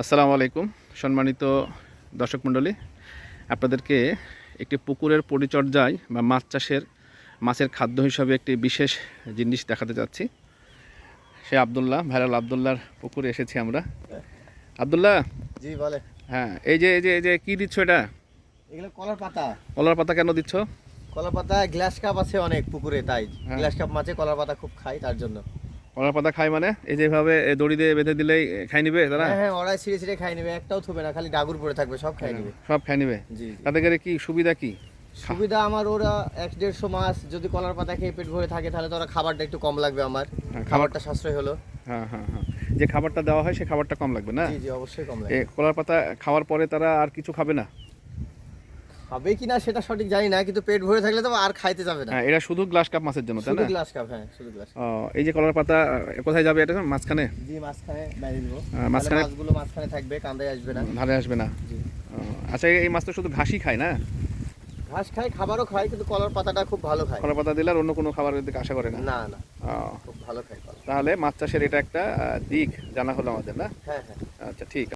আসসালামু আলাইকুম সম্মানিত দর্শক মণ্ডলী। আপনাদেরকে একটি পুকুরের পরিচর্যায় বা মাছ চাষের মাছের খাদ্য হিসাবে একটি বিশেষ জিনিস দেখাতে যাচ্ছি। সে আবদুল্লাহ ভাইরাল আবদুল্লাহর পুকুরে এসেছি আমরা। আবদুল্লাহ? জি বলে হ্যাঁ এই যে এই যে এই যে কী দিচ্ছ এটা? এগুলো কলার পাতা। কলার পাতা কেন দিচ্ছ? কলার পাতা গ্লাস কাপ আছে অনেক পুকুরে তাই। হ্যাঁ। গ্লাস কাপ মাছে কলার পাতা খুব খাই তার জন্য। কলার পাতা খায় মানে? এই যেভাবে দড়ি দিয়ে বেঁধে দিলেই খাই নিবে তারা? হ্যাঁ হ্যাঁ ওরাই ছিঁড়ে ছিঁড়ে খাই নেবে একটাও থুবে না খালি ডাগুর পড়ে থাকবে সব খাই নেবে। সব খাই নিবে। তাতে করে কি সুবিধা কি? সুবিধা আমার ওরা এক দেড়শো মাস যদি কলার পাতা খেয়ে পেট ভরে থাকে তাহলে তো ওরা খাবারটা একটু কম লাগবে আমার। হ্যাঁ, খাবারটা সাশ্রয় হলো। হ্যাঁ হ্যাঁ হ্যাঁ। যে খাবারটা দেওয়া হয় সে খাবারটা কম লাগবে না? জি জি অবশ্যই কম লাগবে। কলার পাতা খাওয়ার পরে তারা আর কিছু খাবে না? হবে কিনা সেটা সঠিক জানি না কিন্তু পেট ভরে থাকলে তো আর খাইতে যাবে না। হ্যাঁ এটা শুধু গ্লাস কাপ মাছের জন্য তাই শুধু না? গ্লাস কাপ হ্যাঁ শুধু গ্লাস ও, এই যে কলার পাতা কোথায় যাবে এটা? মাঝখানে? জি মাঝখানে বাইরে দিব। মাঝখানে- মাছগুলো মাঝখানে থাকবে কান্দায় আসবে না। ধারে আসবে না। জি। আচ্ছা এই মাছ তো শুধু ঘাসই খায় না? ঘাস খায় খাবারও খায় কিন্তু কলার পাতাটা খুব ভালো খায়। কলার পাতা দিলে আর অন্য কোনো খাবারের দিকে আশা করে না? না না। খুব ভালো খায় তাহলে মাছ চাষের এটা একটা দিক জানা হলো আমাদের না? হ্যাঁ হ্যাঁ। আচ্ছা ঠিক